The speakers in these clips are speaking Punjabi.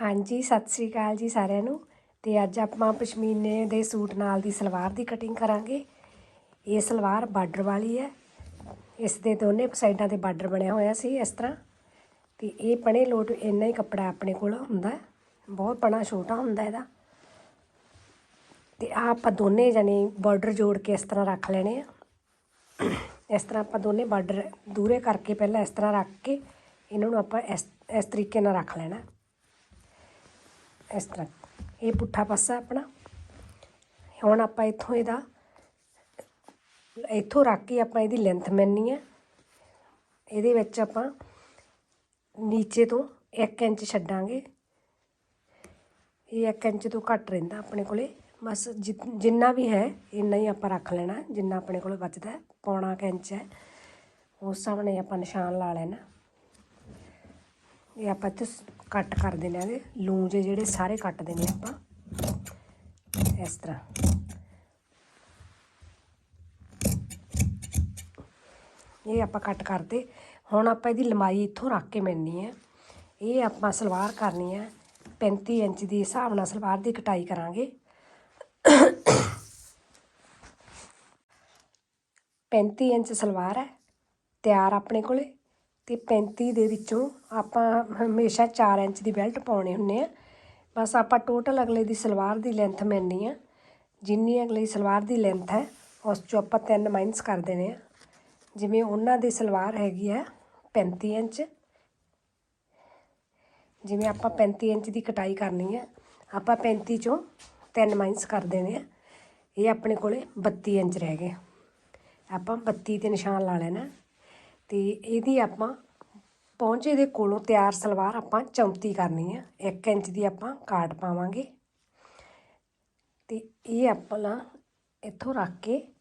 ਹਾਂਜੀ, ਸਤਿ ਸ੍ਰੀ ਅਕਾਲ ਜੀ ਸਾਰਿਆਂ ਨੂੰ। ਤੇ ਅੱਜ ਆਪਾਂ ਪਸ਼ਮੀਨੇ ਦੇ ਸੂਟ ਨਾਲ ਦੀ ਸਲਵਾਰ ਦੀ ਕਟਿੰਗ ਕਰਾਂਗੇ। ਇਹ ਸਲਵਾਰ ਬਾਰਡਰ ਵਾਲੀ ਹੈ। ਇਸ ਦੇ ਦੋਨੇ ਸਾਈਡਾਂ ਤੇ ਬਾਰਡਰ ਬਣਿਆ ਹੋਇਆ ਸੀ ਇਸ ਤਰ੍ਹਾਂ। ਤੇ ਇਹ ਪਣੇ ਲੋਟ ਇੰਨਾ ਹੀ ਕੱਪੜਾ ਆਪਣੇ ਕੋਲ ਹੁੰਦਾ। ਬਹੁਤ ਪਣਾ ਛੋਟਾ ਹੁੰਦਾ ਇਹਦਾ। ਤੇ ਆ ਆਪਾਂ ਦੋਨੇ ਜਣੇ ਬਾਰਡਰ ਜੋੜ ਕੇ ਇਸ ਤਰ੍ਹਾਂ ਰੱਖ ਲੈਣੇ ਆ। ਇਸ ਤਰ੍ਹਾਂ ਆਪਾਂ ਦੋਨੇ ਬਾਰਡਰ ਦੂਰੇ ਕਰਕੇ ਪਹਿਲਾਂ ਇਸ ਤਰ੍ਹਾਂ ਰੱਖ ਕੇ, ਇਹਨਾਂ ਨੂੰ ਆਪਾਂ ਇਸ ਇਸ ਤਰੀਕੇ ਨਾਲ ਰੱਖ ਲੈਣਾ। ਇਸ ਤਰ੍ਹਾਂ। ਇਹ ਪੁੱਠਾ ਪਾਸਾ ਆਪਣਾ। ਹੁਣ ਆਪਾਂ ਇੱਥੋਂ ਇਹਦਾ, ਇੱਥੋਂ ਰੱਖ ਕੇ ਆਪਾਂ ਇਹਦੀ ਲੈਂਥ ਮੈਨੀ ਹੈ। ਇਹਦੇ ਵਿੱਚ ਆਪਾਂ ਨੀਚੇ ਤੋਂ 1 ਇੰਚ ਛੱਡਾਂਗੇ। ਇਹ 1 ਇੰਚ ਤੋਂ ਘੱਟ ਰਹਿੰਦਾ ਆਪਣੇ ਕੋਲੇ। ਬਸ ਜਿ- ਜਿੰਨਾ ਵੀ ਹੈ, ਇੰਨਾ ਹੀ ਆਪਾਂ ਰੱਖ ਲੈਣਾ। ਜਿੰਨਾ ਆਪਣੇ ਕੋਲੇ ਬਚਦਾ ਪੌਣਾ ਕੁ ਇੰਚ ਹੈ। ਉਸ ਸਾਹਮਣੇ ਆਪਾਂ ਨਿਸ਼ਾਨ ਲਾ ਲੈਣਾ। ਇਹ ਆਪਾਂ ਇੱਥੇ ਕੱਟ ਕਰ ਦੇਣੇ ਆ ਇਹਦੇ। ਲੂੰਜੇ ਜਿਹੜੇ ਸਾਰੇ ਕੱਟ ਦੇਣੇ ਆਪਾਂ। ਇਸ ਤਰ੍ਹਾਂ। ਇਹ ਆਪਾਂ ਕੱਟ ਕਰਦੇ। ਹੁਣ ਆਪਾਂ ਇਹਦੀ ਲੰਬਾਈ ਇੱਥੋਂ ਰੱਖ ਕੇ ਮਿਲਣੀ ਹੈ। ਇਹ ਆਪਾਂ ਸਲਵਾਰ ਕਰਨੀ ਹੈ। 35 ਇੰਚ ਦੀ ਹਿਸਾਬ ਨਾਲ ਸਲਵਾਰ ਦੀ ਕਟਾਈ ਕਰਾਂਗੇ। 35 ਇੰਚ ਸਲਵਾਰ ਹੈ। ਤਿਆਰ ਆਪਣੇ ਕੋਲੇ। ਤੇ 35 ਦੇ ਵਿੱਚੋਂ ਆਪਾਂ ਹਮੇਸ਼ਾ 4 ਇੰਚ ਦੀ ਬੈਲਟ ਪਾਉਣੇ ਹੁੰਨੇ ਆ। ਬਸ ਆਪਾਂ ਟੋਟਲ ਅਗਲੇ ਦੀ ਸਲਵਾਰ ਦੀ ਲੈਂਥ ਮਿਲਣੀ ਆ। ਜਿੰਨੀ ਅਗਲੀ ਸਲਵਾਰ ਦੀ ਲੈਂਥ ਹੈ, ਉਸ ਚੋਂ ਆਪਾਂ ਤਿੰਨ ਮਾਈਨਸ ਕਰ ਦੇਣੇ ਆ। ਜਿਵੇਂ ਉਹਨਾਂ ਦੀ ਸਲਵਾਰ ਹੈਗੀ ਆ 35 ਇੰਚ। ਜਿਵੇਂ ਆਪਾਂ 35 ਇੰਚ ਦੀ ਕਟਾਈ ਕਰਨੀ ਹੈ ਆਪਾਂ 35 ਚੋਂ 3 ਮਾਈਨਸ ਕਰ ਦੇਣੇ ਆ। ਇਹ ਆਪਣੇ ਕੋਲੇ 32 ਇੰਚ ਰਹਿ ਗਏ। ਆਪਾਂ 32 ਤੇ ਨਿਸ਼ਾਨ ਲਾ ਲੈਣਾ। ਤੇ ਇਹਦੀ ਆਪਾਂ ਪਹੁੰਚੇ ਦੇ ਕੋਲੋਂ ਤਿਆਰ ਸਲਵਾਰ ਆਪਾਂ 34 ਕਰਨੀ ਆ। 1 ਇੰਚ ਦੀ ਆਪਾਂ ਕਾਟ ਪਾਵਾਂਗੇ। ਤੇ ਇਹ ਆਪਾਂ ਇੱਥੋਂ ਰੱਖ ਕੇ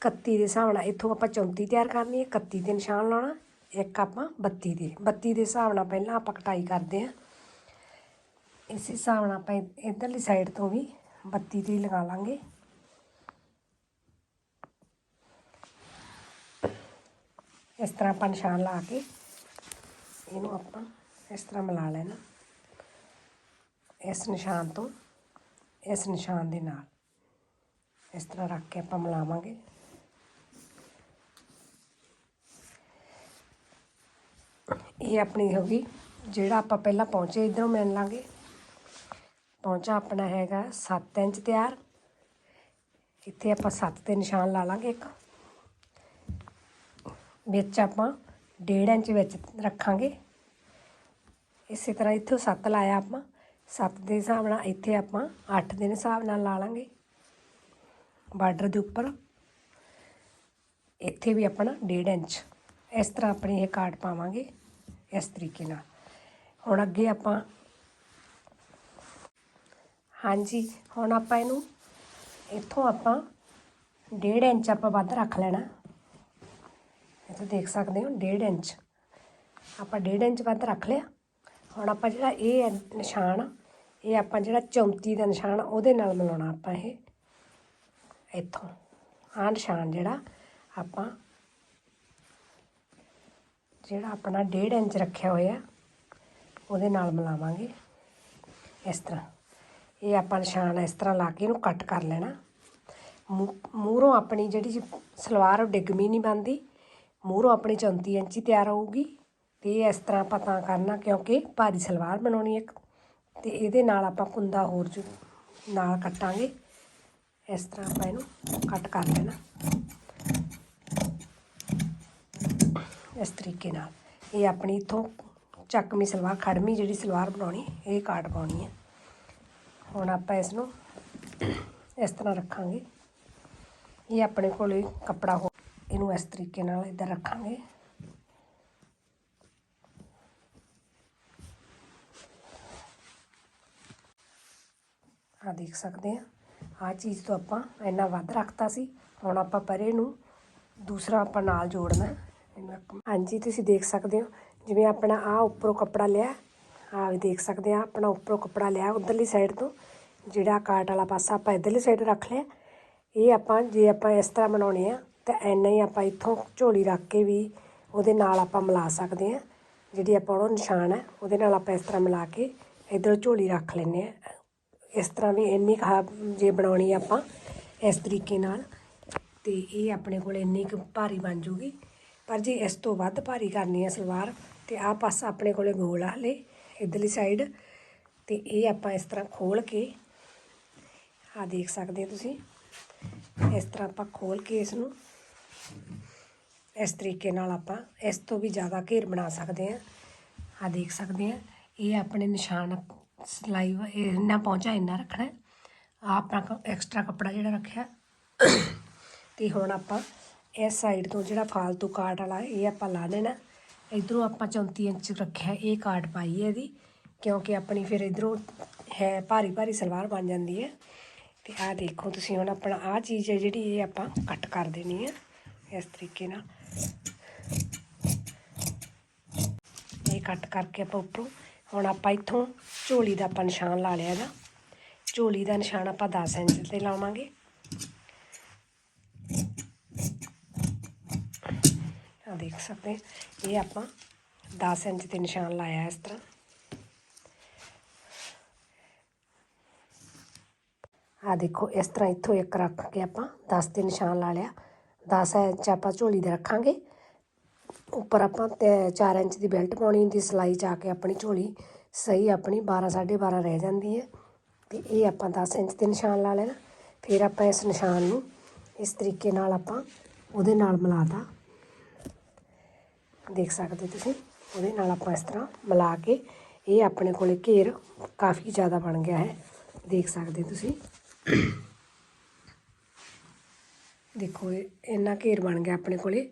31 ਦੇ ਹਿਸਾਬ ਨਾਲ ਇੱਥੋਂ ਆਪਾਂ 34 ਤਿਆਰ ਕਰਨੀ ਹੈ 31 ਤੇ ਨਿਸ਼ਾਨ ਲਾਉਣਾ, ਇੱਕ ਆਪਾਂ 32 ਦੇ। 32 ਦੇ ਹਿਸਾਬ ਨਾਲ ਪਹਿਲਾਂ ਆਪਾਂ ਕਟਾਈ ਕਰਦੇ ਹਾਂ ਇਸ ਹਿਸਾਬ ਨਾਲ ਆਪਾਂ ਇ- ਇੱਧਰਲੀ ਸਾਈਡ ਤੋਂ ਵੀ 32 ਦੀ ਲਗਾ ਲਾਂਗੇ। ਇਸ ਤਰ੍ਹਾਂ ਆਪਾਂ ਨਿਸ਼ਾਨ ਲਾ ਕੇ ਇਹਨੂੰ ਆਪਾਂ ਇਸ ਤਰ੍ਹਾਂ ਮਿਲਾ ਲੈਣਾ। ਇਸ ਨਿਸ਼ਾਨ ਤੋਂ, ਇਸ ਨਿਸ਼ਾਨ ਦੇ ਨਾਲ ਇਸ ਤਰ੍ਹਾਂ ਰੱਖ ਕੇ ਆਪਾਂ ਮਿਲਾਵਾਂਗੇ। ਇਹ ਆਪਣੀ ਹੋ ਗਈ, ਜਿਹੜਾ ਆਪਾਂ ਪਹਿਲਾਂ ਪਹੁੰਚੇ, ਇਧਰੋਂ ਮਿਲ ਲਾਂਗੇ। ਪਹੁੰਚਾ ਆਪਣਾ ਹੈਗਾ 7 ਇੰਚ ਤਿਆਰ। ਇੱਥੇ ਆਪਾਂ 7 ਤੇ ਨਿਸ਼ਾਨ ਲਾ ਲਾਂਗੇ ਇੱਕ। ਵਿੱਚ ਆਪਾਂ 1.5 ਇੰਚ ਵਿੱਚ ਰੱਖਾਂਗੇ। ਇਸੇ ਤਰ੍ਹਾਂ ਇੱਥੋਂ 7 ਲਾਇਆ ਆਪਾਂ। 7 ਦੇ ਹਿਸਾਬ ਨਾਲ ਇੱਥੇ ਆਪਾਂ 8 ਦੇ ਹਿਸਾਬ ਨਾਲ ਲਾ ਲਾਂਗੇ। ਬਾਰਡਰ ਦੇ ਉੱਪਰ। ਇੱਥੇ ਵੀ ਆਪਣਾ 1.5 ਇੰਚ। ਇਸ ਤਰ੍ਹਾਂ ਆਪਣੀ ਇਹ ਕਾਰਡ ਪਾਵਾਂਗੇ ਇਸ ਤਰੀਕੇ ਨਾਲ। ਹੁਣ ਅੱਗੇ ਆਪਾਂ ਹਾਂਜੀ, ਹੁਣ ਆਪਾਂ ਇਹਨੂੰ ਇੱਥੋਂ ਆਪਾਂ 1.5 ਇੰਚ ਆਪਾਂ ਵੱਧ ਰੱਖ ਲੈਣਾ। ਤੁਸੀਂ ਦੇਖ ਸਕਦੇ ਹੋ 1.5 ਇੰਚ। ਆਪਾਂ 1.5 ਇੰਚ ਵੱਧ ਰੱਖ ਲਿਆ। ਹੁਣ ਆਪਾਂ ਜਿਹੜਾ ਇਹ ਹੈ ਨਿਸ਼ਾਨ ਆ, ਇਹ ਆਪਾਂ ਜਿਹੜਾ 34 ਦਾ ਨਿਸ਼ਾਨ ਉਹਦੇ ਨਾਲ ਮਿਲਾਉਣਾ ਆਪਾਂ ਇਹ। ਇੱਥੋਂ। ਆਹ ਨਿਸ਼ਾਨ ਜਿਹੜਾ ਆਪਾਂ ਜਿਹੜਾ ਆਪਣਾ 1.5 ਇੰਚ ਰੱਖਿਆ ਹੋਇਆ ਉਹਦੇ ਨਾਲ ਮਿਲਾਵਾਂਗੇ। ਇਸ ਤਰ੍ਹਾਂ। ਇਹ ਆਪਾਂ ਨਿਸ਼ਾਨ ਇਸ ਤਰ੍ਹਾਂ ਲਾ ਕੇ ਇਹਨੂੰ ਕੱਟ ਕਰ ਲੈਣਾ। ਮੂਹਰੋਂ ਆਪਣੀ ਜਿਹੜੀ ਸਲਵਾਰ ਉਹ ਡਿੱਗਮੀ ਨਹੀਂ ਬਣਦੀ। ਮੂਹਰੋਂ ਆਪਣੀ 34 ਇੰਚ ਹੀ ਤਿਆਰ ਹੋਊਗੀ। ਤੇ ਇਸ ਤਰ੍ਹਾਂ ਆਪਾਂ ਤਾਂ ਕਰਨਾ, ਕਿਉਂਕਿ ਭਾਰੀ ਸਲਵਾਰ ਬਣਾਉਣੀ ਇੱਕ, ਤੇ ਇਹਦੇ ਨਾਲ ਆਪਾਂ ਕੁੰਦਾ ਹੋਰ ਜੋ ਨਾਲ ਕੱਟਾਂਗੇ। ਇਸ ਤਰ੍ਹਾਂ ਆਪਾਂ ਇਹਨੂੰ ਕੱਟ ਕਰ ਲੈਣਾ। ਇਸ ਤਰੀਕੇ ਨਾਲ। ਇਹ ਆਪਣੀ ਇਥੋਂ ਚੱਕਵੀਂ ਸਲਵਾਰ ਖੜਮੀ ਜਿਹੜੀ ਸਲਵਾਰ ਬਣਾਉਣੀ, ਇਹ ਕਾਟ ਪਾਉਣੀ ਹੈ। ਹੁਣ ਆਪਾਂ ਇਸ ਨੂੰ ਇਸ ਤਰ੍ਹਾਂ ਰੱਖਾਂਗੇ। ਇਹ ਆਪਣੇ ਕੋਲੇ ਕੱਪੜਾ ਹੋ ਇਹਨੂੰ ਇਸ ਤਰੀਕੇ ਨਾਲ ਇੱਧਰ ਰੱਖਾਂਗੇ। ਆ ਦੇਖ ਸਕਦੇ ਆ ਆ ਚੀਜ਼ ਤੋਂ ਆਪਾਂ ਇੰਨਾ ਵੱਧ ਰੱਖਤਾ ਸੀ। ਹੁਣ ਆਪਾਂ ਪਰੇ ਨੂੰ ਦੂਸਰਾ ਆਪਾਂ ਨਾਲ ਜੋੜਨਾ। ਹਾਂਜੀ, ਤੁਸੀਂ ਦੇਖ ਸਕਦੇ ਹੋ, ਜਿਵੇਂ ਆਪਣਾ ਆ ਉੱਪਰੋਂ ਕੱਪੜਾ ਲਿਆ ਆ ਵੀ ਦੇਖ ਸਕਦੇ ਆ, ਆਪਣਾ ਉੱਪਰੋਂ ਕੱਪੜਾ ਲਿਆ ਉਧਰਲੀ ਸਾਈਡ ਤੋਂ। ਜਿਹੜਾ ਕਾਟ ਵਾਲਾ ਪਾਸਾ ਆਪਾਂ ਇਧਰਲੀ ਸਾਈਡ ਰੱਖ ਲਿਆ। ਇਹ ਆਪਾਂ, ਜੇ ਆਪਾਂ ਇਸ ਤਰ੍ਹਾਂ ਬਣਾਉਣੇ ਆ ਤਾਂ ਐਨਾ ਹੀ ਆਪਾਂ ਇੱਥੋਂ ਝੋਲੀ ਰੱਖ ਕੇ ਵੀ ਉਹਦੇ ਨਾਲ ਆਪਾਂ ਮਿਲਾ ਸਕਦੇ ਹਾਂ। ਜਿਹੜੀ ਆਪਾਂ ਉਹ ਨਿਸ਼ਾਨ ਹੈ, ਉਹਦੇ ਨਾਲ ਆਪਾਂ ਇਸ ਤਰ੍ਹਾਂ ਮਿਲਾ ਕੇ ਇਧਰ ਝੋਲੀ ਰੱਖ ਲੈਂਦੇ ਆ ਇਸ ਤਰ੍ਹਾਂ ਵੀ ਇੰਨੀ ਖਾ ਜੇ ਬਣਾਉਣੀ ਆਪਾਂ ਇਸ ਤਰੀਕੇ ਨਾਲ, ਤੇ ਇਹ ਆਪਣੇ ਕੋਲ ਇੰਨੀ ਕੁ ਭਾਰੀ ਬਣ ਜੂਗੀ। ਪਰ ਜੇ ਇਸ ਤੋਂ ਵੱਧ ਭਾਰੀ ਕਰਨੀ ਹੈ ਸਲਵਾਰ, ਤੇ ਆਹ ਪਾਸਾ ਆਪਣੇ ਕੋਲੇ ਗੋਲ ਆ ਹਲੇ, ਇਧਰਲੀ ਸਾਈਡ ਤੇ ਇਹ ਆਪਾਂ ਇਸ ਤਰ੍ਹਾਂ ਖੋਲ ਕੇ ਆ ਦੇਖ ਸਕਦੇ ਹੋ ਤੁਸੀਂ, ਇਸ ਤਰ੍ਹਾਂ ਆਪਾਂ ਖੋਲ ਕੇ ਇਸ ਨੂੰ ਇਸ ਤਰੀਕੇ ਨਾਲ ਆਪਾਂ ਇਸ ਤੋਂ ਵੀ ਜ਼ਿਆਦਾ ਘੇਰ ਬਣਾ ਸਕਦੇ ਹਾਂ। ਆ ਦੇਖ ਸਕਦੇ ਹਾਂ, ਇਹ ਆਪਣੇ ਨਿਸ਼ਾਨ ਸਿਲਾਈ ਇੰਨਾ ਪਹੁੰਚਾ, ਇੰਨਾ ਰੱਖਣਾ ਆ ਆਪਣਾ ਐਕਸਟਰਾ ਕੱਪੜਾ ਜਿਹੜਾ ਰੱਖਿਆ। ਤੇ ਹੁਣ ਆਪਾਂ ਇਸ ਸਾਈਡ ਤੋਂ ਜਿਹੜਾ ਫਾਲਤੂ ਕਾਟ ਵਾਲਾ ਇਹ ਆਪਾਂ ਲਾ ਲੈਣਾ। ਇਧਰੋਂ ਆਪਾਂ 34 ਇੰਚ ਰੱਖਿਆ, ਇਹ ਕਾਟ ਪਾਈ ਹੈ ਇਹਦੀ, ਕਿਉਂਕਿ ਆਪਣੀ ਫਿਰ ਇਧਰੋਂ ਹੈ ਭਾਰੀ ਭਾਰੀ ਸਲਵਾਰ ਬਣ ਜਾਂਦੀ ਹੈ। ਤੇ ਆਹ ਦੇਖੋ ਤੁਸੀਂ ਹੁਣ ਆਪਣਾ, ਆਹ ਚੀਜ਼ ਹੈ ਜਿਹੜੀ ਇਹ ਆਪਾਂ ਕੱਟ ਕਰ ਦੇਣੀ ਹੈ। ਇਸ ਤਰੀਕੇ ਨਾਲ। ਇਹ ਕੱਟ ਕਰਕੇ ਆਪਾਂ ਉੱਪਰੋਂ ਹੁਣ ਆਪਾਂ ਇੱਥੋਂ ਝੋਲੀ ਦਾ ਆਪਾਂ ਨਿਸ਼ਾਨ ਲਾ ਲਿਆ ਇਹਦਾ। ਝੋਲੀ ਦਾ ਨਿਸ਼ਾਨ ਆਪਾਂ 10 ਇੰਚ ਤੇ ਲਾਵਾਂਗੇ। ਆ ਦੇਖ ਸਕਦੇ ਇਹ ਆਪਾਂ 10 ਇੰਚ ਤੇ ਨਿਸ਼ਾਨ ਲਾਇਆ ਇਸ ਤਰ੍ਹਾਂ। ਆ ਦੇਖੋ, ਇਸ ਤਰ੍ਹਾਂ ਇੱਥੋਂ ਇੱਕ ਰੱਖ ਕੇ ਆਪਾਂ 10 ਤੇ ਨਿਸ਼ਾਨ ਲਾ ਲਿਆ। 10 ਇੰਚ ਆਪਾਂ ਝੋਲੀ ਦੇ ਰੱਖਾਂਗੇ। ਉੱਪਰ ਆਪਾਂ ਤੇ 4 ਇੰਚ ਦੀ ਬੈਲਟ ਪਾਉਣੀ ਹੁੰਦੀ, ਸਿਲਾਈ ਚ ਆ ਕੇ ਆਪਣੀ ਝੋਲੀ ਸਹੀ ਆਪਣੀ 12 12.5 ਰਹਿ ਜਾਂਦੀ ਹੈ ਤੇ ਇਹ ਆਪਾਂ 10 ਇੰਚ ਦੇ ਨਿਸ਼ਾਨ ਲਾ ਲੈਣਾ। ਫਿਰ ਆਪਾਂ ਇਸ ਨਿਸ਼ਾਨ ਨੂੰ ਇਸ ਤਰੀਕੇ ਨਾਲ ਆਪਾਂ ਉਹਦੇ ਨਾਲ ਮਿਲਾਤਾ ਦੇਖ ਸਕਦੇ ਤੁਸੀਂ, ਉਹਦੇ ਨਾਲ ਆਪਾਂ ਇਸ ਤਰ੍ਹਾਂ ਮਿਲਾ ਕੇ ਇਹ ਆਪਣੇ ਕੋਲੇ ਘੇਰ ਕਾਫੀ ਜ਼ਿਆਦਾ ਬਣ ਗਿਆ ਹੈ। ਦੇਖ ਸਕਦੇ ਤੁਸੀਂ। ਦੇਖੋ, ਇਹ ਇੰਨਾ ਘੇਰ ਬਣ ਗਿਆ ਆਪਣੇ ਕੋਲੇ,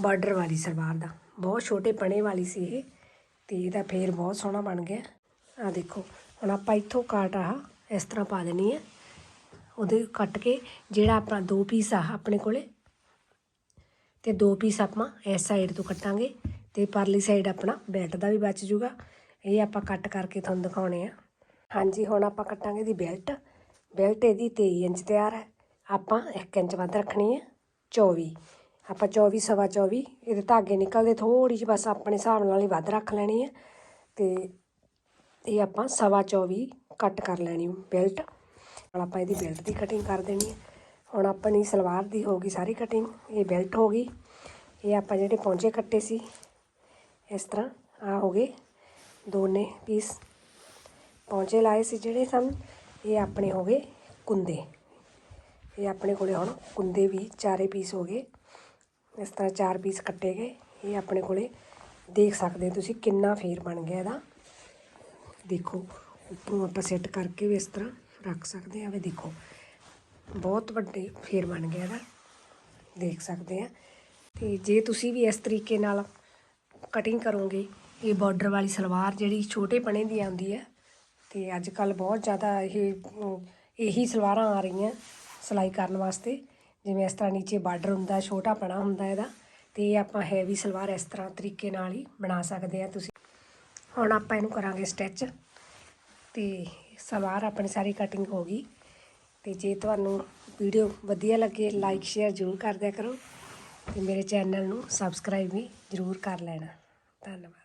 ਬਾਰਡਰ ਵਾਲੀ ਸਲਵਾਰ ਦਾ। ਬਹੁਤ ਛੋਟੇ ਪਣੇ ਵਾਲੀ ਸੀ ਇਹ, ਤੇ ਇਹਦਾ ਫੇਰ ਬਹੁਤ ਸੋਹਣਾ ਬਣ ਗਿਆ। ਆ ਦੇਖੋ, ਹੁਣ ਆਪਾਂ ਇੱਥੋਂ ਕਾਟ ਆਹ ਇਸ ਤਰ੍ਹਾਂ ਪਾ ਦੇਣੀ ਹੈ। ਉਹਦੇ ਕੱਟ ਕੇ ਜਿਹੜਾ ਆਪਣਾ ਦੋ ਪੀਸ ਆ ਆਪਣੇ ਕੋਲੇ, ਤੇ ਦੋ ਪੀਸ ਆਪਾਂ ਇਸ ਸਾਈਡ ਤੋਂ ਕੱਟਾਂਗੇ, ਤੇ ਪਰਲੀ ਸਾਈਡ ਆਪਣਾ ਬੈਲਟ ਦਾ ਵੀ ਬਚ ਜੂਗਾ। ਇਹ ਆਪਾਂ ਕੱਟ ਕਰਕੇ ਤੁਹਾਨੂੰ ਦਿਖਾਉਣੇ ਆ। ਹਾਂਜੀ, ਹੁਣ ਆਪਾਂ ਕੱਟਾਂਗੇ ਦੀ ਬੈਲਟ ਬੈਲਟ ਇਹਦੀ 23 ਇੰਚ ਤਿਆਰ ਹੈ। ਆਪਾਂ 1 ਇੰਚ ਵੱਧ ਰੱਖਣੀ ਹੈ 24 ਆਪਾਂ 24 ਸਵਾ 24 ਇਹਦੇ ਧਾਗੇ ਨਿਕਲਦੇ ਥੋੜੀ ਜਿਹੀ, ਬਸ ਆਪਣੇ ਹਿਸਾਬ ਨਾਲ ਹੀ ਵੱਧ ਰੱਖ ਲੈਣੀ ਹੈ। ਤੇ ਇਹ ਆਪਾਂ ਸਵਾ 24 ਕੱਟ ਕਰ ਲੈਣੀ ਬੈਲਟ। ਹੁਣ ਆਪਾਂ ਇਹਦੀ ਬੈਲਟ ਦੀ ਕਟਿੰਗ ਕਰ ਦੇਣੀ ਹੈ। ਹੁਣ ਆਪਣੀ ਸਲਵਾਰ ਦੀ ਹੋ ਗਈ ਸਾਰੀ ਕਟਿੰਗ ਇਹ ਬੈਲਟ ਹੋ ਗਈ। ਇਹ ਆਪਾਂ ਜਿਹੜੇ ਪੌਂਚੇ ਕੱਟੇ ਸੀ, ਇਸ ਤਰ੍ਹਾਂ ਆ ਹੋ ਗਏ ਦੋਨੇ ਪੀਸ ਪੌਂਚੇ ਲਾਏ ਸੀ ਜਿਹੜੇ ਸਨ, ਇਹ ਆਪਣੇ ਹੋ ਗਏ ਕੁੰਦੇ। ਇਹ ਆਪਣੇ ਕੋਲੇ ਹੁਣ ਕੁੰਦੇ ਵੀ ਚਾਰੇ ਪੀਸ ਹੋ ਗਏ। ਇਸ ਤਰ੍ਹਾਂ ਚਾਰ ਪੀਸ ਕੱਟੇ ਗਏ। ਇਹ ਆਪਣੇ ਕੋਲੇ ਦੇਖ ਸਕਦੇ ਤੁਸੀਂ ਕਿੰਨਾ ਫੇਰ ਬਣ ਗਿਆ ਇਹਦਾ। ਦੇਖੋ, ਉੱਪਰੋਂ ਆਪਾਂ ਸੈੱਟ ਕਰਕੇ ਵੀ ਇਸ ਤਰ੍ਹਾਂ ਰੱਖ ਸਕਦੇ ਹਾਂ। ਵੀ ਦੇਖੋ, ਬਹੁਤ ਵੱਡੇ ਫੇਰ ਬਣ ਗਿਆ ਇਹਦਾ। ਦੇਖ ਸਕਦੇ ਆ ਤੇ ਜੇ ਤੁਸੀਂ ਵੀ ਇਸ ਤਰੀਕੇ ਨਾਲ ਕਟਿੰਗ ਕਰੋਗੇ, ਇਹ ਬਾਰਡਰ ਵਾਲੀ ਸਲਵਾਰ ਜਿਹੜੀ ਛੋਟੇ ਪਣੇ ਦੀ ਆਉਂਦੀ ਹੈ, ਤੇ ਅੱਜ ਕੱਲ ਬਹੁਤ ਜ਼ਿਆਦਾ ਇਹ ਇਹੀ ਸਲਵਾਰਾਂ ਆ ਰਹੀਆਂ। ਸਿਲਾਈ ਕਰਨ ਵਾਸਤੇ। ਜਿਵੇਂ ਇਸ ਤਰ੍ਹਾਂ ਨੀਚੇ ਬਾਰਡਰ ਹੁੰਦਾ, ਛੋਟਾ ਪਣਾ ਹੁੰਦਾ ਇਹਦਾ, ਤੇ ਇਹ ਆਪਾਂ ਹੈਵੀ ਸਲਵਾਰ ਇਸ ਤਰ੍ਹਾਂ ਤਰੀਕੇ ਨਾਲ ਹੀ ਬਣਾ ਸਕਦੇ ਆ ਤੁਸੀਂ। ਹੁਣ ਆਪਾਂ ਇਹਨੂੰ ਕਰਾਂਗੇ ਸਟਿਚ ਤੇ ਸਲਵਾਰ ਆਪਣੀ ਸਾਰੀ ਕਟਿੰਗ ਹੋ ਗਈ। ਤੇ ਜੇ ਤੁਹਾਨੂੰ ਵੀਡੀਓ ਵਧੀਆ ਲੱਗੇ ਲਾਈਕ ਸ਼ੇਅਰ ਜ਼ਰੂਰ ਕਰ ਦਿਆ ਕਰੋ, ਤੇ ਮੇਰੇ ਚੈਨਲ ਨੂੰ ਸਬਸਕ੍ਰਾਈਬ ਵੀ ਜ਼ਰੂਰ ਕਰ ਲੈਣਾ। ਧੰਨਵਾਦ।